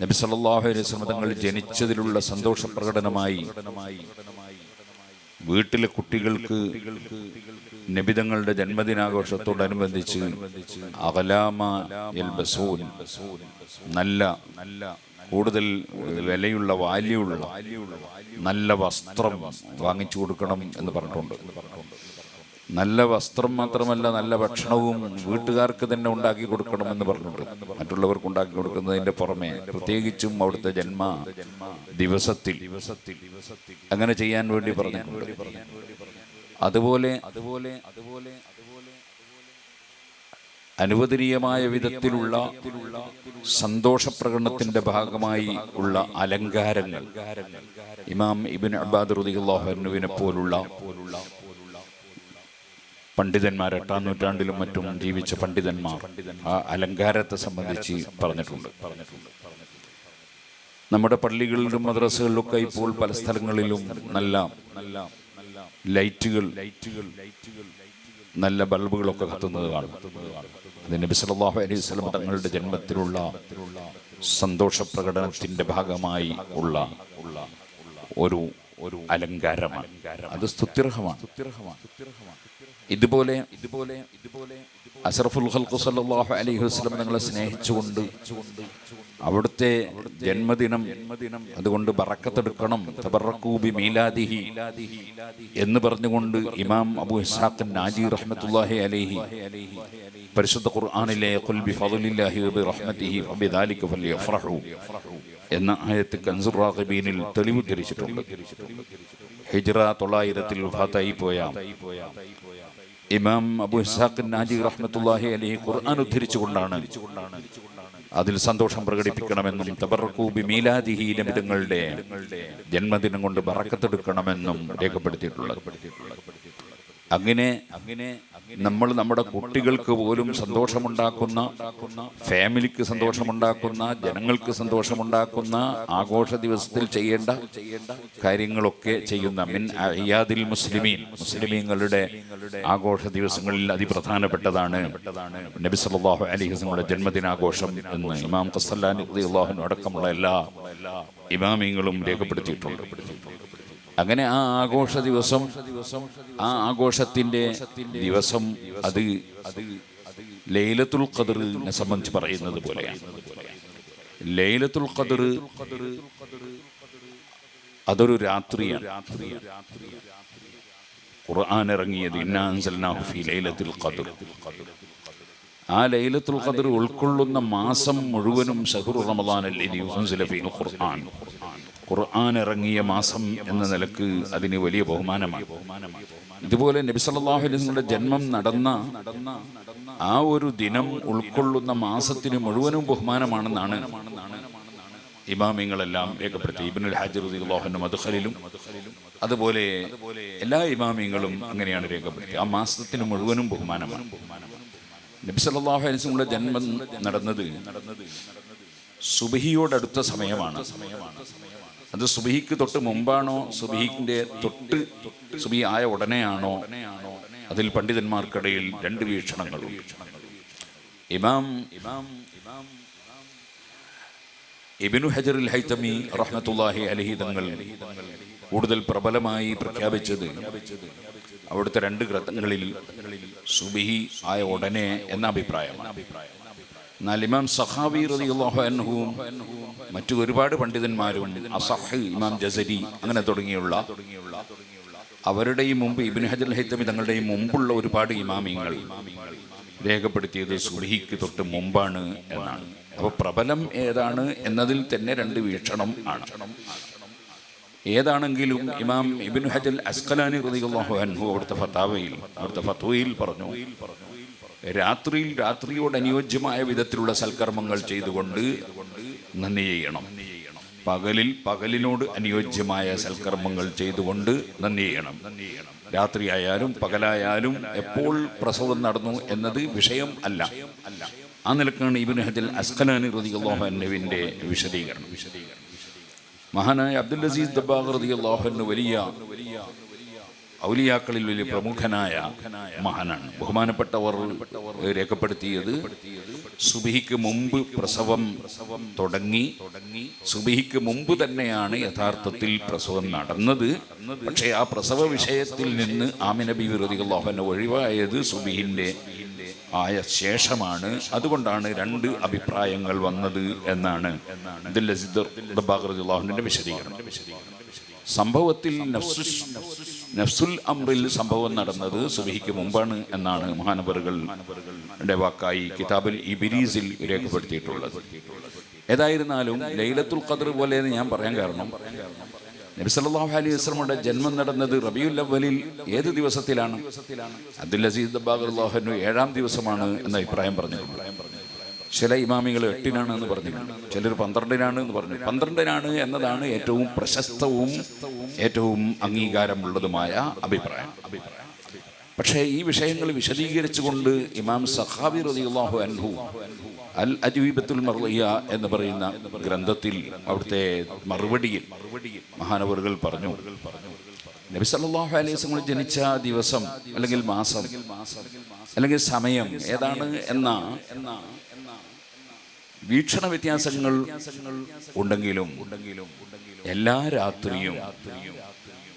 നബി വസല്ലം തങ്ങൾ ജനിച്ചതിലുള്ള സന്തോഷ പ്രകടനമായി വീട്ടിലെ കുട്ടികൾക്ക് നബിതങ്ങളുടെ ജന്മദിനാഘോഷത്തോടനുബന്ധിച്ച് അകലാമ യൽബസൂൻ നല്ല നല്ല കൂടുതൽ വിലയുള്ള വാല്യുള്ള നല്ല വസ്ത്രം വാങ്ങിച്ചു കൊടുക്കണം എന്ന് പറഞ്ഞിട്ടുണ്ട്. നല്ല വസ്ത്രം മാത്രമല്ല നല്ല ഭക്ഷണവും വീട്ടുകാർക്ക് തന്നെ ഉണ്ടാക്കി കൊടുക്കണമെന്ന് പറഞ്ഞിട്ടുണ്ട് മറ്റുള്ളവർക്ക് ഉണ്ടാക്കി കൊടുക്കുന്നതിന്റെ പുറമെ പ്രത്യേകിച്ചും അവിടുത്തെ ജന്മ ദിവസത്തിൽ അങ്ങനെ ചെയ്യാൻ വേണ്ടി പറഞ്ഞു അതുപോലെ അതുപോലെ അതുപോലെ അതുപോലെ അനുവദനീയമായ വിധത്തിലുള്ള സന്തോഷപ്രകടനത്തിന്റെ ഭാഗമായി ഉള്ള അലങ്കാരങ്ങൾ. ഇമാം ഇബിൻ അബ്ബാദ് റുദിഹുവിനെ പോലുള്ള പണ്ഡിതന്മാർ എട്ടാം നൂറ്റാണ്ടിലും മറ്റും ജീവിച്ച പണ്ഡിതന്മാർ ആ അലങ്കാരത്തെ സംബന്ധിച്ച് പറഞ്ഞിട്ടുണ്ട്. നമ്മുടെ പള്ളികളിലും മദ്രസകളിലൊക്കെ ഇപ്പോൾ പല സ്ഥലങ്ങളിലും നല്ല ലൈറ്റുകൾ നല്ല ബൾബുകളൊക്കെ കത്തുന്നത് കാണും. നബി സല്ലല്ലാഹു അലൈഹി തങ്ങളുടെ ജന്മത്തിലുള്ള സന്തോഷ പ്രകടനത്തിന്റെ ഭാഗമായി ഉള്ള ഉള്ള ഒരു ഒരു അലങ്കാരമാണ്. അത് സ്തുത്യർഹമാണ്. ഇതുപോലെ ഇതുപോലെ ഇതുപോലെ അഷറഫുൽ ഖൽഖു സല്ലല്ലാഹു അലൈഹി വസല്ലം നിങ്ങളെ സ്നേഹിച്ചുകൊണ്ട് അവിടുത്തെ ജന്മദിനം അതുകൊണ്ട് ബറക്കത്തെടുക്കണം. മീലാദിഹി എന്ന് പറഞ്ഞുകൊണ്ട് ഇമാം അബു ഇസ്ഹാഖ് നാജി റഹ്മത്തുല്ലാഹി അലൈഹി പരിശുദ്ധ ഖുർആനിലെ ഖുൽ ബിഫദ്ലില്ലാഹി വബിറഹ്മതിഹി വബിദാലിക ഫലിയഫ്റഹു എന്ന ആയത്ത് കൻസുർ റാഖിബീനിൽ തെളിവ് ധരിച്ചിട്ടുണ്ട് ഹിജ്റ തൊള്ളായിരത്തിൽ ഫാത്തായി പോയ ഇമാം അബു ഇസ്ഹാഖ് നാജി റഹ്മത്തുല്ലാഹി അലി ഖുർആൻ ഉദ്ധരിച്ചുകൊണ്ടാണ് അതിൽ സന്തോഷം പ്രകടിപ്പിക്കണമെന്നും തബർക്കൂബി മീലാദിഹി നബിതങ്ങളുടെ ജന്മദിനം കൊണ്ട് ബറക്കത്തെടുക്കണമെന്നും രേഖപ്പെടുത്തിയിട്ടുള്ളത്. അങ്ങനെ അങ്ങനെ നമ്മൾ നമ്മുടെ കുട്ടികൾക്ക് പോലും സന്തോഷമുണ്ടാക്കുന്ന ഫാമിലിക്ക് സന്തോഷമുണ്ടാക്കുന്ന ജനങ്ങൾക്ക് സന്തോഷമുണ്ടാക്കുന്ന ആഘോഷ ദിവസത്തിൽ ചെയ്യേണ്ട കാര്യങ്ങളൊക്കെ ചെയ്യുന്ന മിൻ അയ്യാദിൽ മുസ്ലിമീൻ. മുസ്ലിമീങ്ങളുടെ ആഘോഷ ദിവസങ്ങളിൽ അതിപ്രധാനപ്പെട്ടതാണ് നബി സല്ലല്ലാഹു അലൈഹി വസല്ലമയുടെ ജന്മദിനാഘോഷം എന്ന് ഇമാം ഖസ്സല്ലാനി റളിയല്ലാഹു അടക്കമുള്ള എല്ലാ ഇമാമീങ്ങളും രേഖപ്പെടുത്തിയിട്ടുണ്ട്. അങ്ങനെ ആ ആഘോഷ ദിവസം ആ ആഘോഷത്തിന്റെ ദിവസം അത് ലൈലത്തുൽ ഖദറിനെ സംബന്ധിച്ച് പറയുന്നത് പോലെയാണ്. ലൈലത്തുൽ ഖദർ അതൊരു രാത്രിയാണ്. ഖുർആൻ ഇറങ്ങിയത് ലൈലത്തുൽ ഖദർ. ആ ലൈലത്തുൽ ഖദർ ഉൾക്കൊള്ളുന്ന മാസം മുഴുവനും സഹുർ റമദാൻ ഖുർആൻ. ഖുർആൻ ഇറങ്ങിയ മാസം എന്ന നിലയ്ക്ക് അതിന് വലിയ ബഹുമാനമാണ്. ഇതുപോലെ നബി സല്ലല്ലാഹു അലൈഹി വസല്ലമയുടെ ജന്മം നടന്ന ആ ഒരു ദിനം ഉൾക്കൊള്ളുന്ന മാസത്തിന് മുഴുവനും ബഹുമാനമാണെന്നാണ് ഇമാമിങ്ങളെല്ലാം രേഖപ്പെടുത്തി ഇബ്നുൽ ഹാജിർ റളിയല്ലാഹു മദ്ഖലിലും അതുപോലെ എല്ലാ ഇമാമിങ്ങളും അങ്ങനെയാണ് രേഖപ്പെടുത്തി ആ മാസത്തിന് മുഴുവനും ബഹുമാനമാണ്. നബി സല്ലല്ലാഹു അലൈഹി വസല്ലമയുടെ ജന്മം നടന്നത് സുബഹിയോടടുത്ത സമയമാണ്. അത് സുബിഹിക്ക് തൊട്ട് മുമ്പാണോ? സുബഹിന്റെ തൊട്ട് സുബി ആയ ഉടനെയാണോ? അതിൽ പണ്ഡിതന്മാർക്കിടയിൽ രണ്ട് വീക്ഷണങ്ങൾ ഇമാം ഇമാം ഇമാം ഇബിനു ഹജറുൽ ഹൈതമി റഹ്മത്തുല്ലാഹി അലഹി തങ്ങൾ കൂടുതൽ പ്രബലമായി പ്രഖ്യാപിച്ചത് അവിടുത്തെ രണ്ട് ഗ്രന്ഥങ്ങളിൽ സുബിഹി ആയ ഉടനെ എന്ന അഭിപ്രായമാണ്. എന്നാൽ ഇമാം സഹാബി അൻഹുവും മറ്റു ഒരുപാട് പണ്ഡിതന്മാരും അസഹ് ഇമാം ജസരി അങ്ങനെ തുടങ്ങിയുള്ള അവരുടെയും മുമ്പ് ഇബിൻ ഹജൽ ഹൈത്തമി തങ്ങളുടെയും മുമ്പുള്ള ഒരുപാട് ഇമാമിങ്ങൾ രേഖപ്പെടുത്തിയത് സുഹിക്ക് തൊട്ട് മുമ്പാണ് എന്നാണ്. അപ്പോൾ പ്രബലം ഏതാണ് എന്നതിൽ തന്നെ രണ്ട് വീക്ഷണം ആണ്. ഏതാണെങ്കിലും ഇമാം ഇബിൻ ഹജൽ അസ്കലാനി റളിയല്ലാഹു അൻഹു അവിടുത്തെ ഫത്താവയിൽ അവിടുത്തെ ഫത്വയിൽ പറഞ്ഞു. രാത്രിയിൽ രാത്രിയോട് അനുയോജ്യമായ വിധത്തിലുള്ള സൽക്കർമ്മങ്ങൾ ചെയ്തുകൊണ്ട് നന്ദി ചെയ്യണം. പകലിൽ പകലിനോട് അനുയോജ്യമായ സൽക്കർമ്മങ്ങൾ ചെയ്തുകൊണ്ട് നന്ദി ചെയ്യണം. രാത്രിയായാലും പകലായാലും എപ്പോൾ പ്രസവം നടന്നു എന്നത് വിഷയം അല്ല. ആ നിലക്കാണ് ഇബിൻ ഹജൽ അസ്കലാനി അൻഹുവിന്റെ വിശദീകരണം. മഹാനായ അബ്ദുൽ അസീസ് ദബാഖ് അൻഹു വലിയ ഔലിയാക്കളിൽ വലിയ പ്രമുഖനായ മഹാനാണ്. ബഹുമാനപ്പെട്ടവർ രേഖപ്പെടുത്തിയത് സുബിഹിക്ക് മുമ്പ് പ്രസവം തുടങ്ങി തുടങ്ങി സുബിഹിക്ക് മുമ്പ് തന്നെയാണ് യഥാർത്ഥത്തിൽ പ്രസവം നടന്നത്. പക്ഷേ ആ പ്രസവ വിഷയത്തിൽ നിന്ന് ആമിനബി വിരോധികളോഹന ഒഴിവായത് സുബിഹിന്റെ ആയ ശേഷമാണ്. അതുകൊണ്ടാണ് രണ്ട് അഭിപ്രായങ്ങൾ വന്നത് എന്നാണ് ഇതിൽ വിശദീകരണം. സംഭവത്തിൽ നഫ്സുൽ അമ്രിൽ സംഭവം നടന്നത് സുബിഹിക്ക് മുമ്പാണ് എന്നാണ് മഹാനബറുകളുടെ വാക്കായി കിതാബിൽ ഇബിരീസിൽ രേഖപ്പെടുത്തിയിട്ടുള്ളത്. ഏതായിരുന്നാലും ലൈലത്തുൽ ഖദർ പോലെ ഞാൻ പറയാൻ കാരണം നബി സല്ലല്ലാഹു അലൈഹി വസല്ലമയുടെ ജന്മം നടന്നത് റബിയുൽ അവലിൽ ഏത് ദിവസത്തിലാണ്? അബ്ദുൽ അസീദ് ബാഗുല്ലാഹു ഏഴാം ദിവസമാണ് എന്ന അഭിപ്രായം പറഞ്ഞിട്ടുണ്ട്. ചില ഇമാമികൾ എട്ടിനാണ് എന്ന് പറഞ്ഞു. ചിലർ പന്ത്രണ്ടിനാണ് എന്ന് പറഞ്ഞു. പന്ത്രണ്ടിനാണ് എന്നതാണ് ഏറ്റവും പ്രശസ്തവും ഏറ്റവും അംഗീകാരമുള്ളതുമായ അഭിപ്രായം. പക്ഷേ ഈ വിഷയങ്ങൾ വിശദീകരിച്ചുകൊണ്ട് ഇമാം സഹാബി റളിയല്ലാഹു അൻഹു അൽ അജീബത്തുൽ മർലിയ എന്ന് പറയുന്ന ഗ്രന്ഥത്തിൽ അവിടുത്തെ മറുപടിയിൽ മഹാനവറുകൾ പറഞ്ഞു. നബി സല്ലല്ലാഹു അലൈഹി വസല്ലം ജനിച്ച ദിവസം അല്ലെങ്കിൽ മാസം അല്ലെങ്കിൽ സമയം ഏതാണ് എന്ന വീക്ഷണ വ്യത്യാസങ്ങൾ ഉണ്ടെങ്കിലും എല്ലാ രാത്രിയും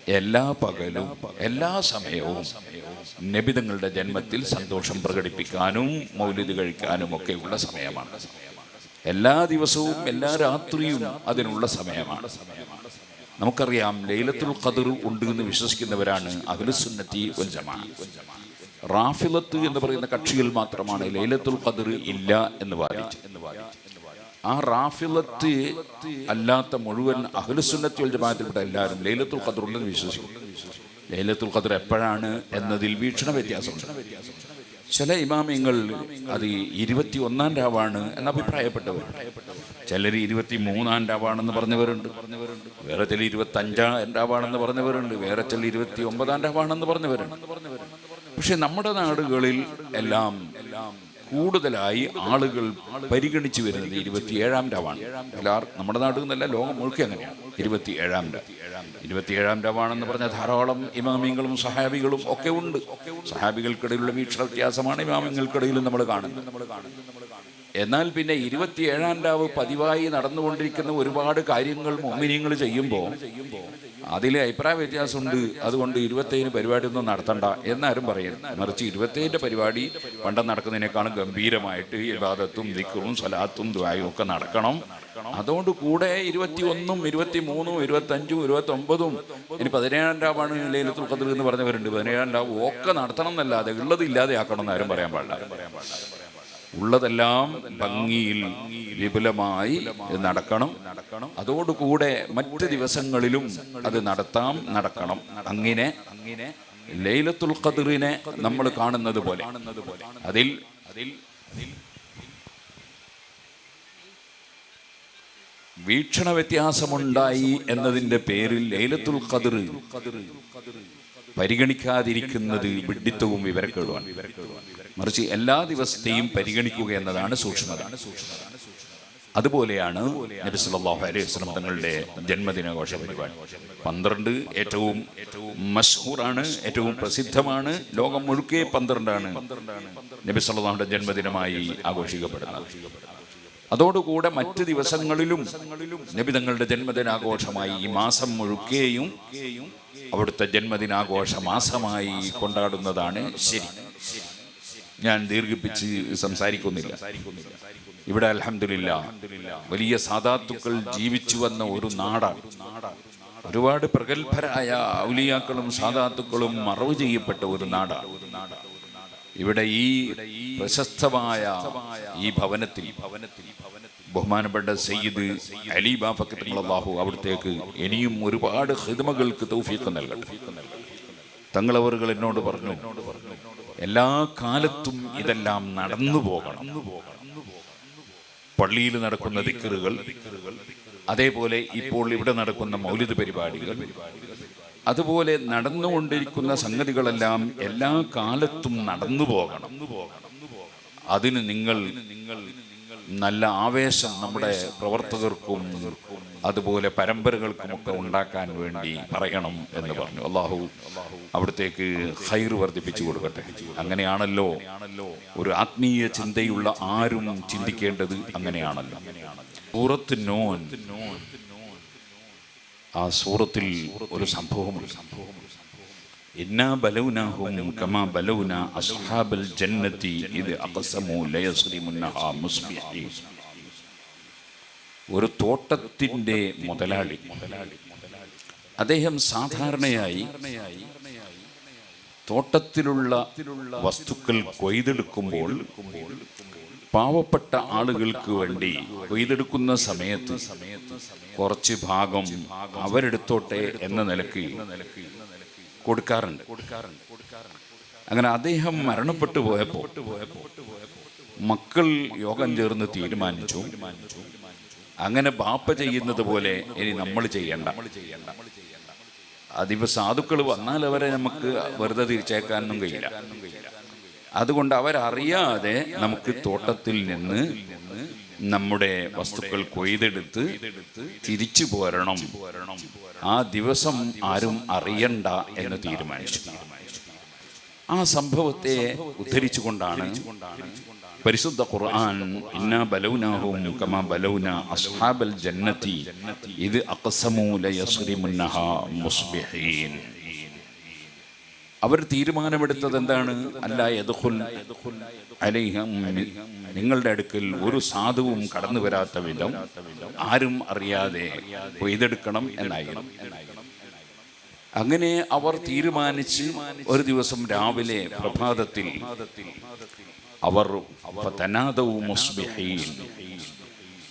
എല്ലാ പകലും എല്ലാ സമയവും നബിതങ്ങളുടെ ജന്മത്തിൽ സന്തോഷം പ്രകടിപ്പിക്കാനും മൗലിദ് കഴിക്കാനും ഒക്കെയുള്ള സമയമാണ്. എല്ലാ ദിവസവും എല്ലാ രാത്രിയും അതിനുള്ള സമയമാണ്. നമുക്കറിയാം ലൈലത്തുൽ ഖദർ ഉണ്ട് എന്ന് വിശ്വസിക്കുന്നവരാണ് അഖിലുസുന്നത്തി വൽ ജമാ. റാഫിലത്ത് എന്ന് പറയുന്ന കക്ഷിയിൽ മാത്രമാണ്. ലൈലത്തുൽ ഖദർ ഇല്ല എന്ന് വാദിച്ചു. ആ റാഫിലത്ത് അല്ലാത്ത മുഴുവൻ അഖിലുസുന്നത്തി വൽ ജമാഅത്തിൽപ്പെട്ട എല്ലാവരും ലൈലത്തുൽ ഖദർ ഉണ്ടെന്ന് വിശ്വസിക്കും ലൈലത്തുൽ ഖദർ എപ്പോഴാണ് എന്നതിൽ വീക്ഷണ വ്യത്യാസമുണ്ട്. ചില ഇമാമിങ്ങൾ അത് ഇരുപത്തി ഒന്നാം രാവാണ് എന്ന് അഭിപ്രായപ്പെട്ടവർ. ചിലർ ഇരുപത്തി മൂന്നാം രാവാണെന്ന് പറഞ്ഞവരുണ്ട്. വേറെ ചില ഇരുപത്തി അഞ്ചാം രാവാണെന്ന് പറഞ്ഞവരുണ്ട്. വേറെ ചില ഇരുപത്തി ഒമ്പതാം രാവാണെന്ന് പറഞ്ഞവരുണ്ട്. പക്ഷെ നമ്മുടെ നാടുകളിൽ എല്ലാം കൂടുതലായി ആളുകൾ പരിഗണിച്ചു വരുന്നത് ഇരുപത്തിയേഴാം രാവാണ്. നമ്മുടെ നാട്ടിൽ നിന്നല്ല ലോകം മുഴുക്കെ അങ്ങനെയാണ്. ഇരുപത്തിയേഴാം രാ ഇരുപത്തിയേഴാം രാവാണെന്ന് പറഞ്ഞ ധാരാളം ഇമാമിങ്ങളും സഹാബികളും ഒക്കെ ഉണ്ട്. സഹാബികൾക്കിടയിലുള്ള വീക്ഷണ വ്യത്യാസമാണ് ഇമാമിങ്ങൾക്കിടയിലും നമ്മൾ കാണുന്നത്. എന്നാൽ പിന്നെ ഇരുപത്തിയേഴാം രാവ് പതിവായി നടന്നുകൊണ്ടിരിക്കുന്ന ഒരുപാട് കാര്യങ്ങൾ മോമിനിയങ്ങൾ ചെയ്യുമ്പോൾ അതിലെ അഭിപ്രായ വ്യത്യാസമുണ്ട്. അതുകൊണ്ട് ഇരുപത്തേഴിന് പരിപാടി ഒന്നും നടത്തണ്ട എന്നാരും പറയരുത്. മറിച്ച് ഇരുപത്തേഴിന്റെ പരിപാടി പണ്ട് നടക്കുന്നതിനേക്കാളും ഗംഭീരമായിട്ട് ഇബാദത്തും ദിക്കറും സലാത്തും ദ്വായും ഒക്കെ നടക്കണം. അതുകൊണ്ട് കൂടെ ഇരുപത്തി ഒന്നും ഇരുപത്തി മൂന്നും ഇരുപത്തി അഞ്ചും ഇരുപത്തി ഒമ്പതും ഇനി പതിനേഴാം രാവാണ് ലൈലത്തുൽ എന്ന് പറഞ്ഞവരുണ്ട്. പതിനേഴാം രാവ് ഒക്കെ നടത്തണം എന്നല്ലാതെ ഉള്ളത് ഇല്ലാതെ ആക്കണം എന്ന് ആരും പറയാൻ പാടില്ല. ഉള്ളതെല്ലാം ഭംഗിയിൽ വിപുലമായി നടക്കണം. അതോടുകൂടെ മറ്റ് ദിവസങ്ങളിലും അത് നടത്താം നടക്കണം. അങ്ങനെ ലൈലത്തുൽ ഖദറിനെ നമ്മൾ കാണുന്നത് പോലെ. അതിൽ വീക്ഷണ വ്യത്യാസമുണ്ടായി എന്നതിന്റെ പേരിൽ ലൈലത്തുൽ ഖദർ പരിഗണിക്കാതിരിക്കുന്നത് വിഡിത്തവും വിവരക്കേടുമാണ്. മറിച്ച് എല്ലാ ദിവസത്തെയും പരിഗണിക്കുക എന്നതാണ് സൂക്ഷ്മത. അതുപോലെയാണ് നബി സല്ലല്ലാഹു അലൈഹി വസല്ലം തങ്ങളുടെ ജന്മദിനാഘോഷ പരിപാടി. പന്ത്രണ്ട് ഏറ്റവും മഷ്ഹൂറാണ് ഏറ്റവും പ്രസിദ്ധമാണ് ലോകം മുഴുക്കെ പന്ത്രണ്ടാണ് നബി സല്ലല്ലാഹുവിന്റെ ജന്മദിനമായി ആഘോഷിക്കപ്പെടുന്നത്. അതോടുകൂടെ മറ്റ് ദിവസങ്ങളിലും നബി തങ്ങളുടെ ജന്മദിനാഘോഷമായി ഈ മാസം മുഴുക്കെയും അവിടുത്തെ ജന്മദിനാഘോഷ മാസമായി കൊണ്ടാടുന്നതാണ് ശരി. ഞാൻ ദീർഘിപ്പിച്ച് സംസാരിക്കുന്നില്ല. ഇവിടെ അലഹമില്ല വലിയ സാധാത്തുക്കൾ ജീവിച്ചു വന്ന ഒരു നാടാണ്. ഒരുപാട് പ്രഗത്ഭരായ ഔലിയാക്കളും സാധാത്തുക്കളും മറവ് ചെയ്യപ്പെട്ട ഒരു നാടാണ്. ഇവിടെ ഈ പ്രശസ്തമായ ഈ ഭവനത്തിൽ ബഹുമാനപ്പെട്ട സയ്യിദ് അലി ബാഫക്കത്തുള്ളാഹു അവിടത്തേക്ക് ഇനിയും ഒരുപാട് ഹിദ്മകൾക്ക് തൗഫീഖ് നൽകട്ടെ. തങ്ങളവറുകൾ എന്നോട് പറഞ്ഞു എല്ലാ കാലത്തും ഇതെല്ലാം നടന്നു പോകണം. പള്ളിയിൽ നടക്കുന്ന ദിക്കറുകൾ അതേപോലെ ഇപ്പോൾ ഇവിടെ നടക്കുന്ന മൗലിക പരിപാടികൾ അതുപോലെ നടന്നുകൊണ്ടിരിക്കുന്ന സംഗതികളെല്ലാം എല്ലാ കാലത്തും നടന്നു പോകണം. അതിന് നിങ്ങൾ നിങ്ങൾ നല്ല ആവേശം നമ്മുടെ പ്രവർത്തകർക്കും അതുപോലെ പരമ്പരകൾക്കുമൊക്കെ ഉണ്ടാക്കാൻ വേണ്ടി പറയണം എന്ന് പറഞ്ഞു. അള്ളാഹു അവിടത്തേക്ക് ഹൈർ വർദ്ധിപ്പിച്ചു കൊടുക്കട്ടെ. അങ്ങനെയാണല്ലോ. ഒരു ആത്മീയ ചിന്തയുള്ള ആരും ചിന്തിക്കേണ്ടത് അങ്ങനെയാണല്ലോ. സൂറത്ത് നോൻ. ആ സൂറത്തിൽ ഒരു സംഭവമുണ്ട്. ഇന്നാ ബലൗനാഹും കമാ മുസ്ബിഹീൻ. ഒരു തോട്ടത്തിന്റെ മുതലാളി. അദ്ദേഹം സാധാരണയായി തോട്ടത്തിലുള്ള വസ്തുക്കൾ കൊയ്തെടുക്കുമ്പോൾ പാവപ്പെട്ട ആളുകൾക്ക് വേണ്ടി കൊയ്തെടുക്കുന്ന സമയത്ത് കുറച്ച് ഭാഗം അവരെടുത്തോട്ടെ എന്ന നിലയ്ക്ക് കൊടുക്കാറുണ്ട്. അങ്ങനെ അദ്ദേഹം മരണപ്പെട്ടു പോയപ്പോൾ മക്കൾ യോഗം ചേർന്ന് തീരുമാനിച്ചു. അങ്ങനെ ബാപ്പ ചെയ്യുന്നത് പോലെ ഇനി നമ്മൾ ചെയ്യണ്ട. അതിപ്പോ സാധുക്കൾ വന്നാൽ അവരെ നമുക്ക് വെറുതെ തിരിച്ചേക്കാനൊന്നും കഴിയില്ല. അതുകൊണ്ട് അവരറിയാതെ നമുക്ക് തോട്ടത്തിൽ നിന്ന് നമ്മുടെ വസ്തുക്കൾ കൊയ്തെടുത്ത് തിരിച്ചു പോരണം. ആ ദിവസം ആരും അറിയണ്ട എന്ന് തീരുമാനിച്ചു. ആ സംഭവത്തെ ഉദ്ധരിച്ചുകൊണ്ടാണ് പരിശുദ്ധ ഖുർആൻ ബലൗനാഹും അസ്ഹാബൽ ഇത് അഖസമു അവർ തീരുമാനമെടുത്തത് എന്താണ്? അല്ല അലൈഹം നിങ്ങളുടെ അടുക്കൽ ഒരു സാധുവും കടന്നു വരാത്ത വിധം ആരും അറിയാതെ കൊയ്തെടുക്കണം എന്നായിരുന്നു. അങ്ങനെ അവർ തീരുമാനിച്ച് ഒരു ദിവസം രാവിലെ പ്രഭാതത്തിൽ അവർ.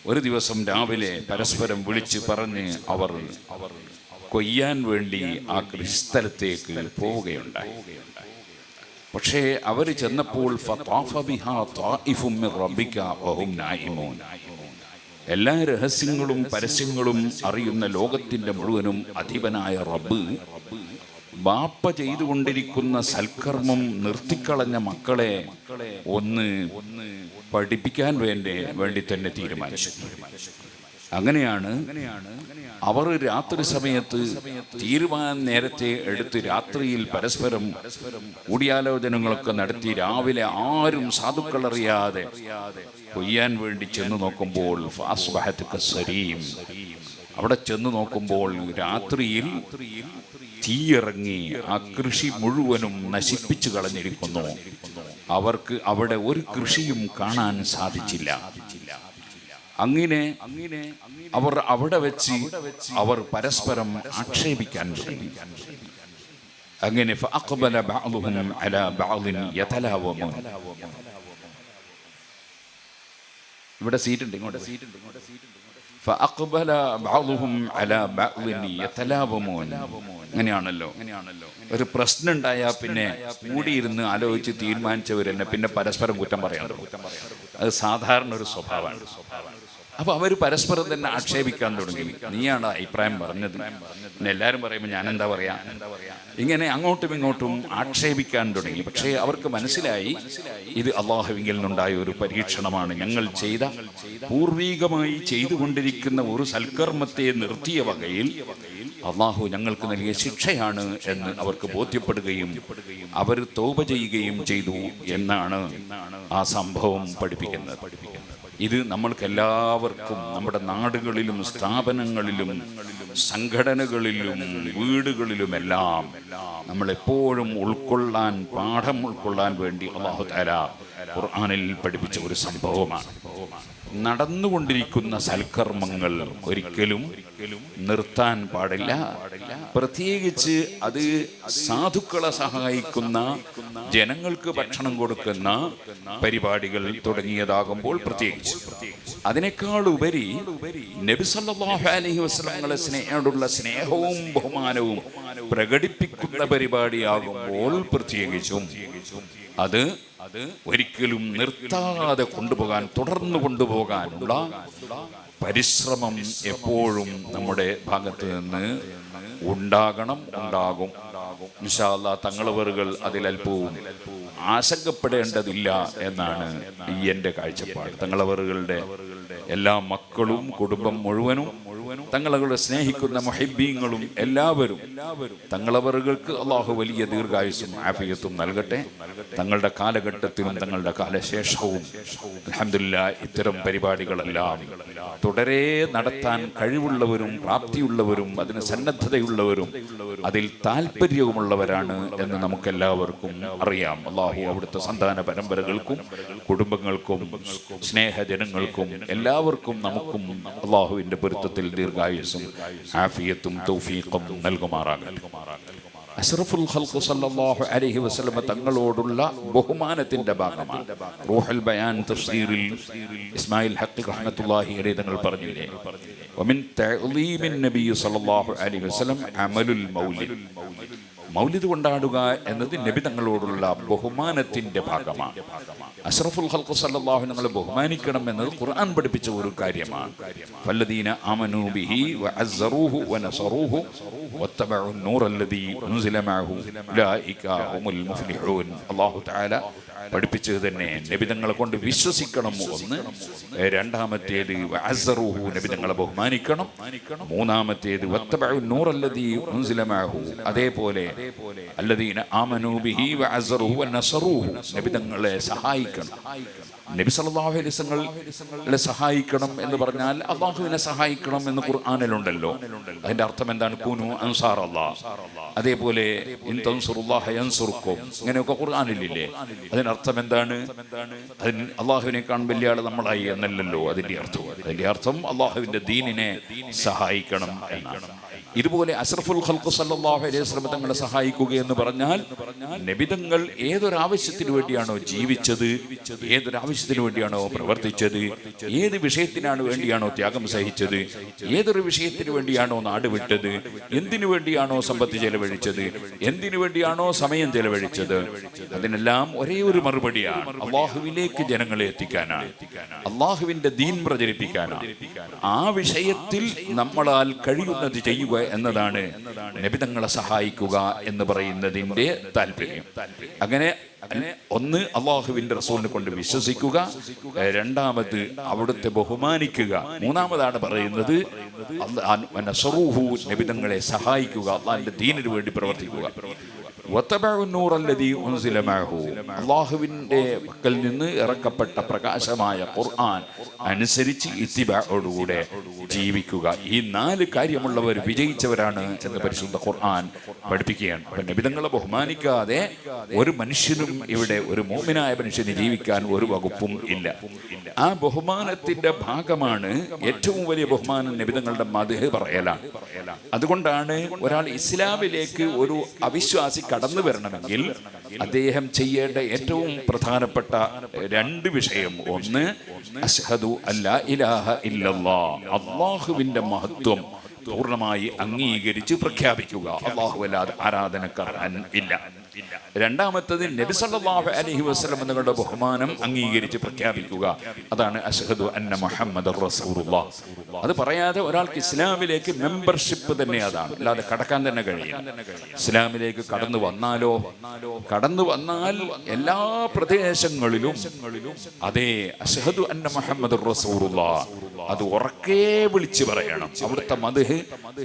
ഒരു ദിവസം രാവിലെ പരസ്പരം വിളിച്ച് പറഞ്ഞ് അവർ കൊയ്യാൻ വേണ്ടി ആ കൃഷിസ്ഥലത്തേക്ക് പോവുകയുണ്ടായി പക്ഷേ അവർ ചെന്നപ്പോൾ. എല്ലാ രഹസ്യങ്ങളും പരസ്യങ്ങളും അറിയുന്ന ലോകത്തിന്റെ മുഴുവനും അധിപനായ റബ്ബ് ബാപ്പ ചെയ്തുകൊണ്ടിരിക്കുന്ന സൽക്കർമ്മം നിർത്തിക്കളഞ്ഞ മക്കളെ ഒന്ന് പഠിപ്പിക്കാൻ വേണ്ടി വേണ്ടി തന്നെ തീരുമാനിച്ചു അങ്ങനെയാണ് അവർ രാത്രി സമയത്ത് തീരുമാനം നേരത്തെ എടുത്ത് രാത്രിയിൽ പരസ്പരം കൂടിയാലോചനകളൊക്കെ നടത്തി രാവിലെ ആരും സാധുക്കൾ അറിയാതെ കൊയ്യാൻ വേണ്ടി ചെന്ന് നോക്കുമ്പോൾ. അവിടെ ചെന്ന് നോക്കുമ്പോൾ രാത്രിയിൽ തീയിറങ്ങി ആ കൃഷി മുഴുവനും നശിപ്പിച്ചു കളഞ്ഞിരിക്കുന്നു. അവർക്ക് അവിടെ ഒരു കൃഷിയും കാണാൻ സാധിച്ചില്ല. അങ്ങനെ അവർ അവിടെ വെച്ച് അവർ പരസ്പരം ആക്ഷേപിക്കാൻ തുടങ്ങി. അങ്ങനെ ഇവിടെ സീറ്റ് ഉണ്ട് ഇങ്ങോട്ട് സീറ്റ് ഉണ്ട് ഇങ്ങോട്ട് സീറ്റ് ഉണ്ട് فأقبل بعضهم على بعض يتلاومون അങ്ങനെയാണല്ലോ അങ്ങനെയാണല്ലോ ഒരു പ്രശ്നം ഉണ്ടായാൽ പിന്നെ കൂടിയിരുന്ന് ആലോചിച്ച് തീരുമാനിച്ചവരെന്നെ പിന്നെ പരസ്പരം കുറ്റം പറയാൻ തുടങ്ങും അത് സാധാരണ ഒരു സ്വഭാവമാണ് അപ്പൊ അവർ പരസ്പരം തന്നെ ആക്ഷേപിക്കാൻ തുടങ്ങി. നീയാണ് അഭിപ്രായം പറഞ്ഞത്. എല്ലാവരും പറയുമ്പോൾ ഞാൻ എന്താ പറയാ? ഇങ്ങനെ അങ്ങോട്ടും ഇങ്ങോട്ടും ആക്ഷേപിക്കാൻ തുടങ്ങി. പക്ഷേ അവർക്ക് മനസ്സിലായി ഇത് അള്ളാഹുവിങ്കിൽ നിന്നുണ്ടായ ഒരു പരീക്ഷണമാണ്. ഞങ്ങൾ ചെയ്ത പൂർവീകമായി ചെയ്തുകൊണ്ടിരിക്കുന്ന ഒരു സൽക്കർമ്മത്തെ നിർത്തിയ വകയിൽ അള്ളാഹു ഞങ്ങൾക്ക് നൽകിയ ശിക്ഷയാണ് എന്ന് അവർക്ക് ബോധ്യപ്പെടുകയും അവർ തോപ ചെയ്യുകയും ചെയ്തു എന്നാണ് ആ സംഭവം പഠിപ്പിക്കുന്നത്. ഇത് നമ്മൾക്ക് എല്ലാവർക്കും നമ്മുടെ നാടുകളിലും സ്ഥാപനങ്ങളിലും സംഘടനകളിലും വീടുകളിലും എല്ലാം നമ്മൾ എപ്പോഴും ഉൾക്കൊള്ളാൻ പാഠം ഉൾക്കൊള്ളാൻ വേണ്ടി അള്ളാഹു താല ഖുർആനിൽ പഠിപ്പിച്ച ഒരു സംഭവമാണ്. നടന്നുകൊണ്ടിരിക്കുന്ന സൽക്കർമ്മങ്ങൾ ഒരിക്കലും നിർത്താൻ പാടില്ല. പ്രത്യേകിച്ച് അത് സാധുക്കളെ സഹായിക്കുന്ന ജനങ്ങൾക്ക് ഭക്ഷണം കൊടുക്കുന്ന പരിപാടികൾ തുടങ്ങിയതാകുമ്പോൾ പ്രത്യേകിച്ച്. അതിനേക്കാൾ ഉപരി നബി സല്ലല്ലാഹു അലൈഹി സ്നേഹവും ബഹുമാനവും പ്രകടിപ്പിക്കുന്ന പരിപാടിയാകുമ്പോൾ പ്രത്യേകിച്ചും. അത് അത് ഒരിക്കലും നിർത്താതെ കൊണ്ടുപോകാൻ തുടർന്ന് കൊണ്ടുപോകാനുള്ള പരിശ്രമം എപ്പോഴും നമ്മുടെ ഭാഗത്ത് നിന്ന് ഉണ്ടാകണം ഉണ്ടാകും. ഇൻഷാല്ല തങ്ങളവറുകൾ അതിലൽപ്പവും ആശങ്കപ്പെടേണ്ടതില്ല എന്നാണ് ഈ എന്റെ കാഴ്ചപ്പാട്. തങ്ങളവറുകളുടെ എല്ലാ മക്കളും കുടുംബം മുഴുവനും തങ്ങളവരുടെ സ്നേഹിക്കുന്ന മൊഹിബീങ്ങളും എല്ലാവരും തങ്ങളവറുകൾക്ക് അള്ളാഹു വലിയ ദീർഘായുസും ആഫിയത്തും നൽകട്ടെ. തങ്ങളുടെ കാലഘട്ടത്തിലും തങ്ങളുടെ കാലശേഷവും അലഹമില്ല ഇത്തരം പരിപാടികളെല്ലാം തുടരെ നടത്താൻ കഴിവുള്ളവരും പ്രാപ്തിയുള്ളവരും അതിന് സന്നദ്ധതയുള്ളവരും അതിൽ താല്പര്യവുമുള്ളവരാണ് എന്ന് നമുക്കെല്ലാവർക്കും അറിയാം. അള്ളാഹു അവിടുത്തെ സന്താന പരമ്പരകൾക്കും കുടുംബങ്ങൾക്കും സ്നേഹജനങ്ങൾക്കും എല്ലാവർക്കും നമുക്കും അള്ളാഹുവിന്റെ പൊരുത്തത്തിൽ ദീർഘായുസും ആഫിയത്തും തൗഫീഖും നൽകുമാറാകട്ടെ. അഷ്റഫുൽ ഖൽഖ് സല്ലല്ലാഹു അലൈഹി വസല്ലമ തങ്ങളോടുള്ള ബഹുമാനത്തിന്റെ ഭാഗമാണ്. റൂഹുൽ ബയാൻ തഫ്സീറിൽ ഇസ്മായിൽ ഹഖ് റഹ്മത്തുള്ളാഹി അലൈഹി തങ്ങൾ പറഞ്ഞില്ലേ? വമിൻ തഅലീമിൻ നബി സല്ലല്ലാഹു അലൈഹി വസല്ലം അമലുൽ മൗലിദ് മൗലിദ് കൊണ്ടാടുക എന്നത് നബി തങ്ങളോടുള്ള ബഹുമാനത്തിന്റെ ഭാഗമാണ്. അഷ്റഫുൽ ഖൽഖു സല്ലല്ലാഹു ഞങ്ങൾ ബഹുമാനിക്കണം എന്നത് ഖുർആൻ പഠിപ്പിച്ച ഒരു കാര്യമാണ്. ഫല്ലദീന ആമനു ബിഹി വഅസ്സറൂഹു വനസറൂഹു വത്തബഉ നൂറല്ലദീ ഉൻസില മഅഹു ഉലൈക ഹുമുൽ മുഫ്ലിഹൂൻ. അല്ലാഹു തആല പഠിപ്പിച്ചത് തന്നെ. നബിതങ്ങളെ കൊണ്ട് വിശ്വസിക്കണം ഒന്ന് രണ്ടാമത്തേത് അസറുഹു നബിതങ്ങളെ ബഹുമാനിക്കണം. മൂന്നാമത്തേത് അതേപോലെ അല്ലദീന ആമനൂബിഹി നബിതങ്ങളെ സഹായിക്കണം. നബി സല്ലല്ലാഹു അലൈഹി സഹായിക്കണം എന്ന് പറഞ്ഞാൽ അള്ളാഹുവിനെ സഹായിക്കണം എന്ന് ഖുർആനിലുണ്ടല്ലോ. അതിന്റെ അർത്ഥം എന്താണ്? കൂനു അൻസാർ അള്ളാഹ് അതേപോലെ ഇൻ തൻസുറുല്ലാഹ ഇങ്ങനെയൊക്കെ ഖുർആനിലില്ലേ? അതിന് അതിനർത്ഥം എന്താണ്? അതിന് അള്ളാഹുവിനേക്കാൾ വലിയ ആൾ നമ്മളായി എന്നല്ലല്ലോ അതിന്റെ അർത്ഥം. അതിന്റെ അർത്ഥം അള്ളാഹുവിന്റെ ദീനിനെ സഹായിക്കണം എന്നാണ്. ഇതുപോലെ അഷ്റഫുൽ ഖൽഖു സല്ലല്ലാഹു അലൈഹി വസല്ലം തങ്ങളെ സഹായിക്കുക എന്ന് പറഞ്ഞാൽ നബിതങ്ങൾ ഏതൊരു ഏതൊരാവശ്യത്തിന് വേണ്ടിയാണോ ജീവിച്ചത്? ഏതൊരു ഏതൊരാവശ്യത്തിന് വേണ്ടിയാണോ പ്രവർത്തിച്ചത്? ഏത് വിഷയത്തിനാണ് വേണ്ടിയാണോ ത്യാഗം സഹിച്ചത്? ഏതൊരു വിഷയത്തിന് വേണ്ടിയാണോ നാട് വിട്ടത്? എന്തിനു വേണ്ടിയാണോ സമ്പത്ത് ചെലവഴിച്ചത്? എന്തിനു വേണ്ടിയാണോ സമയം ചെലവഴിച്ചത്? അതിനെല്ലാം ഒരേ ഒരു മറുപടിയാണ്. അള്ളാഹുവിലേക്ക് ജനങ്ങളെ എത്തിക്കാനാണ്. അള്ളാഹുവിന്റെ ദീൻ പ്രചരിപ്പിക്കാനാണ്. ആ വിഷയത്തിൽ നമ്മളാൽ കഴിയുന്നത് ചെയ്യുക എന്നതാണ് നബിതങ്ങളെ സഹായിക്കുക എന്ന് പറയുന്നതിന്റെ താല്പര്യം അങ്ങനെ ഒന്ന് അള്ളാഹുവിന്റെ റസൂലിനെ കൊണ്ട് വിശ്വസിക്കുക രണ്ടാമത് അവിടുത്തെ ബഹുമാനിക്കുക മൂന്നാമതാണ് പറയുന്നത് നബിതങ്ങളെ സഹായിക്കുക അള്ളാഹിന്റെ ദീനിനു വേണ്ടി പ്രവർത്തിക്കുക അള്ളാഹുവിന്റെ പക്കൽ നിന്ന് ഇറക്കപ്പെട്ട പ്രകാശമായ ഖുർആൻ അനുസരിച്ച് ഇത്തിബോടുകൂടെ ജീവിക്കുക. ഈ നാല് കാര്യമുള്ളവർ വിജയിച്ചവരാണ് എന്ന് പരിശുദ്ധ ഖുർആൻ പഠിപ്പിക്കുകയാണ്. അപ്പൊ നബിതങ്ങളെ ബഹുമാനിക്കാതെ ഒരു മനുഷ്യനും ഇവിടെ ഒരു മോമിനായ മനുഷ്യന് ജീവിക്കാൻ ഒരു വകുപ്പും ഇല്ല. ആ ബഹുമാനത്തിന്റെ ഭാഗമാണ് ഏറ്റവും വലിയ ബഹുമാനം നബിതങ്ങളുടെ മധു പറയലാണ്. അതുകൊണ്ടാണ് ഒരാൾ ഇസ്ലാമിലേക്ക് ഒരു അവിശ്വാസി കടന്നു വരണമെങ്കിൽ അദ്ദേഹം ചെയ്യേണ്ട ഏറ്റവും പ്രധാനപ്പെട്ട രണ്ട് വിഷയം. ഒന്ന് അഷ്ഹദു അല്ലാ ഇലാഹ ഇല്ലല്ലാ. അള്ളാഹുവിന്റെ മഹത്വം പൂർണമായി അംഗീകരിച്ച് പ്രഖ്യാപിക്കുക. അള്ളാഹു അല്ലാതെ ആരാധനക്കാരൻ ഇല്ല. രണ്ടാമത്തത് നബി സല്ലല്ലാഹു അലൈഹി വസല്ലം എന്നവരുടെ ബഹുമാനം അംഗീകരിച്ച് പ്രഖ്യാപിക്കുക. അതാണ് അഷ്ഹദു അന്ന മുഹമ്മദ് റസൂലുള്ളാഹ്. അത് പറയാതെ ഒരാൾക്ക് ഇസ്ലാമിലേക്ക് മെമ്പർഷിപ്പ് തന്നെ അതാണ്. അല്ലാതെ കടക്കാൻ തന്നെ കഴിയും ഇസ്ലാമിലേക്ക് കടന്നു വന്നാലോ? കടന്നു വന്നാൽ എല്ലാ പ്രദേശങ്ങളിലും അതേ അഷ്ഹദു അന്ന മുഹമ്മദ് റസൂലുള്ളാഹ് അത് ഉറക്കെ വിളിച്ചു പറയണം. അവിടുത്തെ മധുഹ്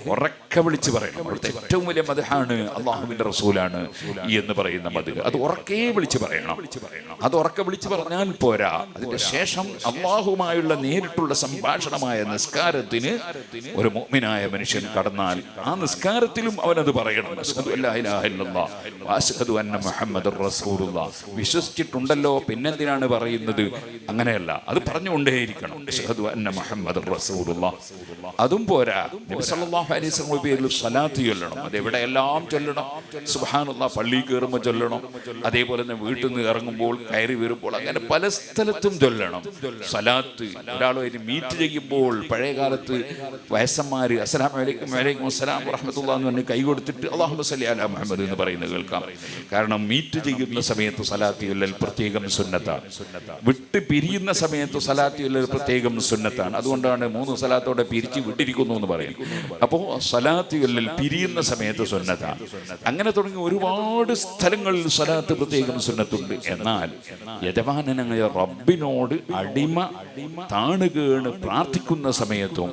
ഉറക്കെ വിളിച്ചു പറയണം. അവിടുത്തെ ഏറ്റവും വലിയ മധുഹാണ് അള്ളാഹുവിന്റെ റസൂലാണ് എന്ന് പറയുന്ന മധു അത് ഉറക്കെ വിളിച്ചു പറയണം. അത് ഉറക്കെ വിളിച്ചു പറഞ്ഞാൽ പോരാ. അതിന്റെ ശേഷം അള്ളാഹുമായുള്ള നേരിട്ടുള്ള സംഭാഷണമായ നിസ്കാരത്തിന് ഒരു മോമിനായ മനുഷ്യൻ കടന്നാൽ ആ നിസ്കാരത്തിലും അവനത് പറയണം. വിശ്വസിച്ചിട്ടുണ്ടല്ലോ. പിന്നെന്തിനാണ് പറയുന്നത്? അങ്ങനെയല്ല. അത് പറഞ്ഞുകൊണ്ടേയിരിക്കണം. അന്ന അതും പോരാ. പേരിൽ സ്വലാത്ത് ചൊല്ലണം. അത് എവിടെയെല്ലാം ചൊല്ലണം? സുബ്ഹാനല്ലാഹ് പള്ളി കയറുമ്പോൾ ചൊല്ലണം. അതേപോലെ തന്നെ വീട്ടിൽ നിന്ന് ഇറങ്ങുമ്പോൾ കയറി വരുമ്പോൾ അങ്ങനെ പല സ്ഥലത്തും ചൊല്ലണം. സലാത്ത് ഒരാളുമായിട്ട് മീറ്റ് ചെയ്യുമ്പോൾ പഴയ കാലത്ത് വയസ്സന്മാർ അസ്സലാം വലൈക്കും വലൈക്കും അസ്സലാം വറഹ്മത്തുള്ളാഹി എന്ന് പറഞ്ഞ് കൈ കൊടുത്തിട്ട് അള്ളാഹു സല്ലി അലാ മുഹമ്മദ് എന്ന് പറയുന്നത് കേൾക്കാം. കാരണം മീറ്റ് ചെയ്യുന്ന സമയത്ത് സലാത്തി ചൊല്ലൽ പ്രത്യേകം സുന്നത്താണ്. വിട്ട് പിരിയുന്ന സമയത്ത് സലാത്തി ചൊല്ലൽ പ്രത്യേകം സുന്നത്താണ്. സുന്നത്താണ് അതുകൊണ്ടാണ് മൂന്ന് സലാത്തോടെ പിരിച്ചു വിട്ടിരിക്കുന്നു എന്ന് പറയുന്നത്. അപ്പോൾ സലാത്തുകളിൽ പിരിയുന്ന സമയത്ത് സുന്നത്താണ് അങ്ങനെ തുടങ്ങി ഒരുപാട് സ്ഥലങ്ങളിൽ സലാത്ത് പ്രത്യേകം സുന്നത്തുണ്ട്. എന്നാൽ യജമാനനായ റബ്ബിനോട് അടിമ താണുകേണ് പ്രാർത്ഥിക്കുന്ന സമയത്തും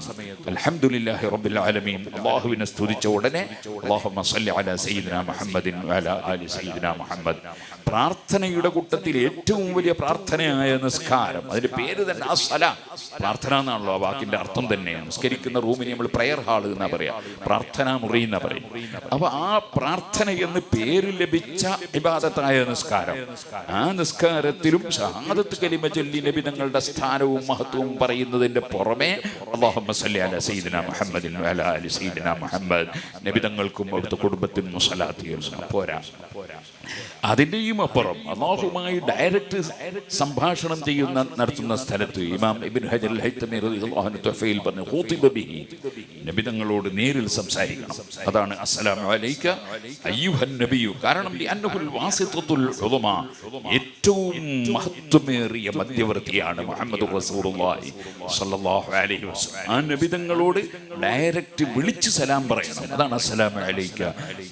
അൽഹംദുലില്ലാഹി റബ്ബിൽ ആലമീൻ അള്ളാഹുവിനെ സ്തുതിച്ച ഉടനെ അല്ലാഹുമ്മ സല്ലി അലാ സയ്യിദിന മുഹമ്മദിൻ അല ആലി സയ്യിദിന മുഹമ്മദ് പ്രാർത്ഥനയുടെ കൂട്ടത്തിൽ ഏറ്റവും വലിയ പ്രാർത്ഥനയായ നിസ്കാരം. അതിന്റെ പേര് തന്നെ ആ സ്ഥല പ്രാർത്ഥന എന്നാണല്ലോ ആ വാക്കിന്റെ അർത്ഥം തന്നെ. നിസ്കരിക്കുന്ന റൂമിനെ നമ്മൾ പ്രയർ ഹാൾ എന്നാ പറയാ. പ്രാർത്ഥന മുറി എന്നാ പറയും. അപ്പൊ ആ പ്രാർത്ഥന എന്ന് പേര് ലഭിച്ച വിവാദത്തായ നിസ്കാരം. ആ നിസ്കാരത്തിലും ഷഹാദത്ത് കലിമ ചൊല്ലി നബി തങ്ങളുടെ സ്ഥാനവും മഹത്വവും പറയുന്നതിന്റെ പുറമെ മുഹമ്മദ്. നബി തങ്ങൾക്കും അവിടുത്തെ കുടുംബത്തിനും പോരാ പോരാ. അതിന്റെയും അപ്പുറം അള്ളാഹുമായി ഡയറക്റ്റ് സംഭാഷണം ചെയ്യുന്ന നടത്തുന്ന സ്ഥലത്ത് ഇമാം ഇബിൻ ഹജർ അൽ ഹൈത്തമി റളിയല്ലാഹു അൻഹു പറഞ്ഞു ബിഹി. നബി തങ്ങളോട് നേരിൽ സംസാരിക്കണം. അതാണ് അസ്സലാം അലൈക അയ്യുഹൻ നബിയു. കാരണം ഉദമ. ഏറ്റവും മഹത്വമേറിയ മധ്യവർത്തിയാണ് മുഹമ്മദ് റസൂലുള്ളാഹി സ്വല്ലല്ലാഹു അലൈഹി വസല്ലം. നബി തങ്ങളോട് ഡയറക്റ്റ് വിളിച്ച് സലാം പറയണം. അതാണ് അസ്സലാമു അലൈക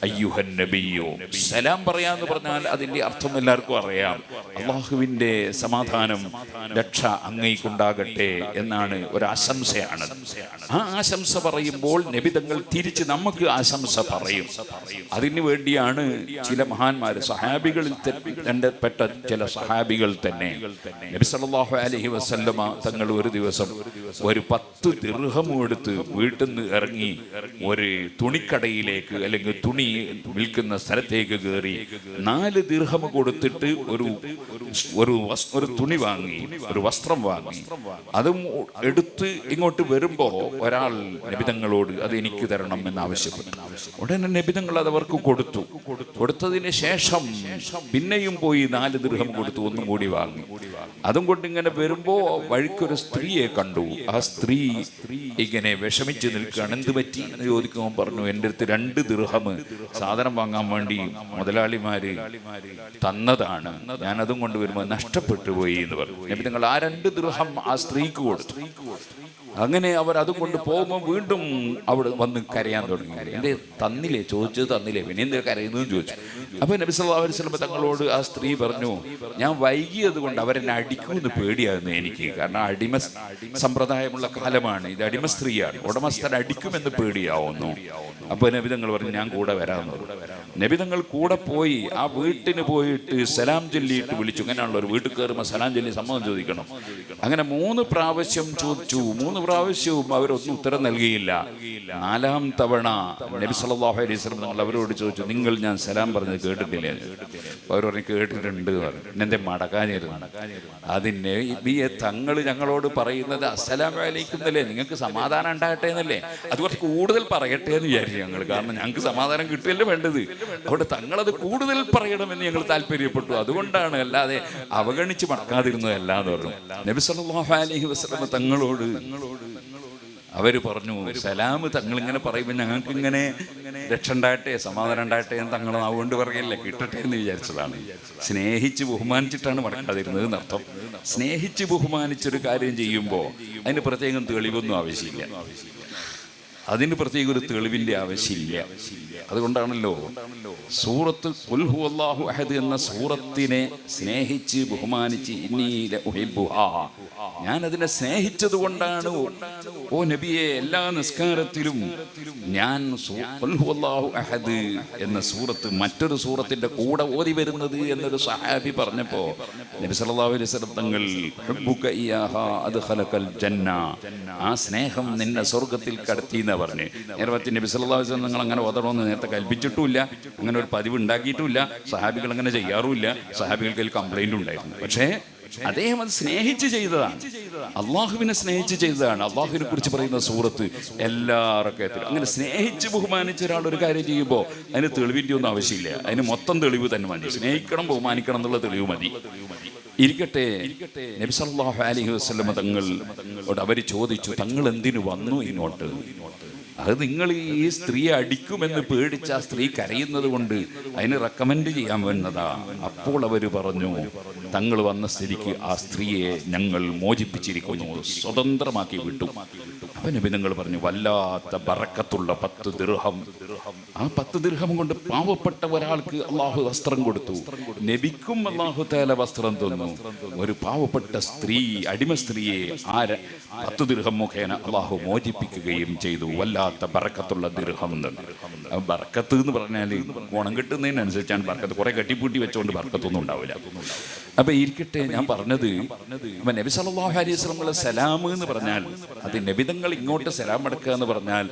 അയ്യുഹൻ നബിയോ. സലാം പറയാന്ന് പറഞ്ഞാൽ അതിന്റെ അർത്ഥം എല്ലാവർക്കും അറിയാം. അള്ളാഹുവിന്റെ സമാധാനം രക്ഷ അങ്ങേക്കുണ്ടാകട്ടെ എന്നാണ് ഒരു ആശംസയാണ് ആ ആശംസ പറയുമ്പോൾ നബിതങ്ങൾ തിരിച്ച് നമുക്ക് ആശംസ പറയും. അതിനു വേണ്ടിയാണ് ചില മഹാന്മാർ സഹാബികളിൽ പെട്ട ചില സഹാബികൾ തന്നെ. നബി സല്ലല്ലാഹു അലൈഹി വസല്ലമ തങ്ങൾ ഒരു ദിവസം ഒരു പത്ത് ദീർഘം എടുത്ത് വീട്ടിൽ നിന്ന് ഇറങ്ങി ഒരു തുണിക്കടയിലേക്ക് അല്ലെങ്കിൽ തുണി വിൽക്കുന്ന സ്ഥലത്തേക്ക് കയറി നാല് ദീർഘം കൊടുത്തിട്ട് ഒരു ഒരു ഒരു തുണി വാങ്ങി ഒരു വസ്ത്രം വാങ്ങി. അതും എടുത്ത് ഇങ്ങോട്ട് വരുമ്പോ ഒരാൾ നബിതങ്ങളോട് അത് എനിക്ക് തരണം എന്ന് ആവശ്യപ്പെട്ടു. ഉടനെ നബിതങ്ങൾ അത് അവർക്ക് കൊടുത്തു. കൊടുത്തതിന് ശേഷം പിന്നെയും പോയി നാല് ദീർഘം കൊടുത്തു ഒന്നും കൂടി വാങ്ങി. അതും കൊണ്ട് ഇങ്ങനെ വരുമ്പോ വഴിക്കൊരു സ്ത്രീയെ കണ്ടു. ആ സ്ത്രീ ഇങ്ങനെ വിഷമിച്ച് നിൽക്കുകയാണ്. എന്ത് പറ്റി എന്ന് ചോദിക്കുമ്പോൾ പറഞ്ഞു എന്റെ അടുത്ത് രണ്ട് ദീർഘം സാധനം വാങ്ങാൻ വേണ്ടി മുതലാളിമാര് തന്നതാണ്. ഞാൻ അതും കൊണ്ട് വരുമ്പോൾ നഷ്ടപ്പെട്ടു പോയി എന്ന് പറഞ്ഞു. നബി നിങ്ങൾ ആ രണ്ട് ദൃഹം ആ സ്ത്രീക്ക് കൊടുത്തു. അങ്ങനെ അവർ അതും കൊണ്ട് പോകുമ്പോൾ വീണ്ടും അവിടെ വന്ന് കരയാൻ തുടങ്ങി. എന്റെ തന്നില്ലേ? ചോദിച്ചത് തന്നില്ലേ? പിന്നെ എന്തിനാ കരയുന്നതെന്ന് ചോദിച്ചു. അപ്പൊ നബി സല്ലല്ലാഹു അലൈഹി വസല്ലം തങ്ങളോട് ആ സ്ത്രീ പറഞ്ഞു ഞാൻ വൈകിയത് കൊണ്ട് അവരെന്നെ അടിക്കുമെന്ന് പേടിയായിരുന്നു എനിക്ക്. കാരണം അടിമ സമ്പ്രദായമുള്ള കാലമാണ്. ഇത് അടിമ സ്ത്രീയാണ്. ഉടമസ്ഥൻ അടിക്കുമെന്ന് പേടിയാവുന്നു. അപ്പൊ നബിതങ്ങൾ പറഞ്ഞു ഞാൻ കൂടെ വരാമെന്ന് പറഞ്ഞു. നബി തങ്ങൾ കൂടെ പോയി ആ വീട്ടിന് പോയിട്ട് സലാം ചൊല്ലിയിട്ട് വിളിച്ചു. അങ്ങനെയാണല്ലോ ഒരു വീട്ടിൽ കയറുമ്പോൾ സലാം ചൊല്ലി സമ്മതം ചോദിക്കണം. അങ്ങനെ മൂന്ന് പ്രാവശ്യം ചോദിച്ചു. മൂന്ന് പ്രാവശ്യവും അവരൊന്നും ഉത്തരം നൽകിയില്ല. നാലാം തവണ നബി സല്ലല്ലാഹു അലൈഹി വസല്ലം അവരോട് ചോദിച്ചു നിങ്ങൾ ഞാൻ സലാം പറഞ്ഞത് കേട്ടിട്ടില്ലേ? അവർ പറഞ്ഞു കേട്ടിട്ടുണ്ട് പറഞ്ഞു. എന്നെ മടക്കാനിരുന്നു അതിന് ഈ തങ്ങൾ ഞങ്ങളോട് പറയുന്നത് അസ്സലാം വലൈക്കും എന്നല്ലേ? നിങ്ങൾക്ക് സമാധാനം ഉണ്ടാകട്ടെ എന്നല്ലേ? അത് കുറച്ച് കൂടുതൽ പറയട്ടെ എന്ന് വിചാരിച്ചു ഞങ്ങൾ. കാരണം ഞങ്ങൾക്ക് സമാധാനം കിട്ടുകയല്ലേ വേണ്ടത്? അവിടെ തങ്ങളത് കൂടുതൽ പറയണമെന്ന് ഞങ്ങൾ താല്പര്യപ്പെട്ടു. അതുകൊണ്ടാണ് അല്ലാതെ അവഗണിച്ച് മടക്കാതിരുന്നതല്ല എന്ന് പറഞ്ഞു. നബി സല്ലല്ലാഹു അലൈഹി വസല്ലം തങ്ങളോട് അവർ പറഞ്ഞു സലാം തങ്ങൾ ഇങ്ങനെ പറയുമ്പോൾ ഞങ്ങൾക്ക് ഇങ്ങനെ രക്ഷ ഉണ്ടായിട്ടെ സമാധാനം ഉണ്ടായിട്ടെ എന്ന് തങ്ങൾ അതുകൊണ്ട് പറയില്ല? കിട്ടട്ടെ എന്ന് വിചാരിച്ചതാണ്. സ്നേഹിച്ച് ബഹുമാനിച്ചിട്ടാണ് മടക്കാതിരുന്നത് എന്നർത്ഥം. സ്നേഹിച്ച് ബഹുമാനിച്ചൊരു കാര്യം ചെയ്യുമ്പോൾ അതിന് പ്രത്യേകം തെളിവൊന്നും ആവശ്യമില്ല. അതിന് പ്രത്യേക ഒരു തെളിവിന്റെ ആവശ്യമില്ല. അതുകൊണ്ടാണല്ലോ സൂറത്ത് അഹദ് എന്ന സൂറത്തിനെ സ്നേഹിച്ച് ബഹുമാനിച്ച്. ഞാൻ അതിനെ സ്നേഹിച്ചത് കൊണ്ടാണ്. ഓ നബിയെ എല്ലാ നിസ്കാരത്തിലും ഞാൻ അഹദ് എന്ന സൂറത്ത് മറ്റൊരു സൂറത്തിന്റെ കൂടെ ഓതി വരുന്നത് എന്നൊരു സഹാബി പറഞ്ഞപ്പോ നബി സല്ലല്ലാഹു അലൈഹി തങ്ങൾ ഇയാഹാ ജന്ന. ആ സ്നേഹം നിന്നെ സ്വർഗത്തിൽ കടത്തി എന്നാ പറഞ്ഞു. നേരത്തെ നബി അലൈഹി നിങ്ങൾ അങ്ങനെ ഓതണമെന്ന് നേരത്തെ കൽപ്പിച്ചിട്ടുമില്ല. അങ്ങനെ ഒരു പതിവ് ഉണ്ടാക്കിയിട്ടുമില്ല. സഹാബികൾ അങ്ങനെ ചെയ്യാറുമില്ല. സഹാബികൾക്ക് അതിൽ കംപ്ലൈന്റ് ഉണ്ടായിരുന്നു. പക്ഷേ അദ്ദേഹം അത് സ്നേഹിച്ച് ചെയ്തതാണ്. അള്ളാഹുവിനെ സ്നേഹിച്ച് ചെയ്തതാണ്. അള്ളാഹുവിനെ കുറിച്ച് പറയുന്ന സൂറത്ത് എല്ലാ അങ്ങനെ സ്നേഹിച്ച് ബഹുമാനിച്ച ഒരാൾ ഒരു കാര്യം ചെയ്യുമ്പോൾ അതിന് തെളിവിന്റെ ഒന്നും ആവശ്യമില്ല. അതിന് മൊത്തം തെളിവ് തന്നെ മതി. സ്നേഹിക്കണം ബഹുമാനിക്കണം എന്നുള്ള തെളിവ് മതി. ഇരിക്കട്ടെ നബി സല്ലല്ലാഹു അലൈഹി വസല്ലം തങ്ങൾ അവർ ചോദിച്ചു തങ്ങൾ എന്തിനു വന്നു ഇങ്ങോട്ട് അത് നിങ്ങൾ ഈ സ്ത്രീയെ അടിക്കുമെന്ന് പേടിച്ച ആ സ്ത്രീ കരയുന്നത് കൊണ്ട് അതിന് റെക്കമെൻഡ് ചെയ്യാൻ വന്നതാ. അപ്പോൾ അവർ പറഞ്ഞു തങ്ങൾ വന്ന സ്ഥിതിക്ക് ആ സ്ത്രീയെ ഞങ്ങൾ മോചിപ്പിച്ചിരിക്കുന്നു. സ്വതന്ത്രമാക്കി വിട്ടു. അപ്പൊ നബി നിങ്ങൾ പറഞ്ഞു വല്ലാത്ത ബറക്കത്തുള്ള പത്ത് ദിർഹം ആ പത്ത് ദിർഹം കൊണ്ട് പാവപ്പെട്ട ഒരാൾക്ക് അള്ളാഹു വസ്ത്രം കൊടുത്തു. നബിക്കും അള്ളാഹു തേല വസ്ത്രം തന്നു. ഒരു പാവപ്പെട്ട സ്ത്രീ അടിമ സ്ത്രീയെ ആര പത്ത് ദിർഹം മുഖേന അള്ളാഹു മോചിപ്പിക്കുകയും ചെയ്തു. വല്ലാത്ത ബറക്കത്തുള്ള ആ ബറക്കത്ത് എന്ന് പറഞ്ഞാൽ ഗുണം കിട്ടുന്നതിനനുസരിച്ചാണ് ബർക്കത്ത് കുറെ കെട്ടിപ്പൂട്ടി വെച്ചുകൊണ്ട് ബർക്കത്തൊന്നും ഉണ്ടാവില്ല. അപ്പൊ ഇരിക്കട്ടെ ഞാൻ പറഞ്ഞത് നബി സല്ലല്ലാഹു അലൈഹി വസല്ലം സലാം എന്ന് പറഞ്ഞാൽ അത് നബിതങ്ങൾ ഇങ്ങോട്ട് സലാം അടക്കുക എന്ന് പറഞ്ഞാൽ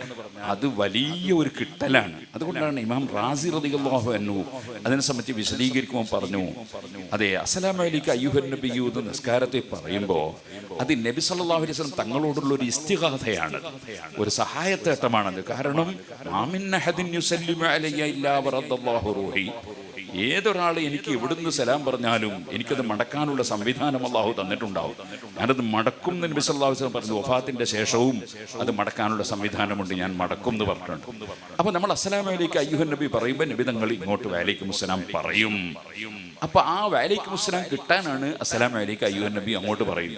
അത് വലിയ ഒരു കിട്ടലാണ് അതുകൊണ്ടാണ് ഇമാം റാസി റളിയല്ലാഹു അൻഹു അതിനെ സംബന്ധിച്ച് വിശദീകരിക്കുമ്പോൾ പറഞ്ഞു. അതെ അസ്സലാമു അലിക്ക് അയ്യുഹൻ നബിയു എന്ന് നിസ്കാരത്തെ പറയുമ്പോൾ അത് നബി സല്ലല്ലാഹു അലൈഹി വസല്ലം തങ്ങളോടുള്ള ഒരു ഇസ്തിഗാഥയാണ് ഒരു സഹായത്തേട്ടമാണത്. കാരണം മാമിൻ ഏതൊരാൾ എനിക്ക് എവിടുന്ന് സലാം പറഞ്ഞാലും എനിക്കത് മടക്കാനുള്ള സംവിധാനം അള്ളാഹു തന്നിട്ടുണ്ടാവും. ഞാനത് മടക്കും എന്ന് നബി വസല്ലം പറഞ്ഞു. വഫാത്തിന്റെ ശേഷവും അത് മടക്കാനുള്ള സംവിധാനമുണ്ട് ഞാൻ മടക്കും എന്ന് പറഞ്ഞിട്ടുണ്ട്. അപ്പൊ നമ്മൾ അസ്സലാമലേക്ക് അയ്യുഹൻ നബി പറയുമ്പോൾ നബി തങ്ങൾ ഇങ്ങോട്ട് വാലൈക്കും അസ്സലാം പറയും. അപ്പൊ ആ വാലൈക്കും അസ്സലാം കിട്ടാനാണ് അസ്സലാമലേക്ക് അയ്യുഹൻ നബി അങ്ങോട്ട് പറയും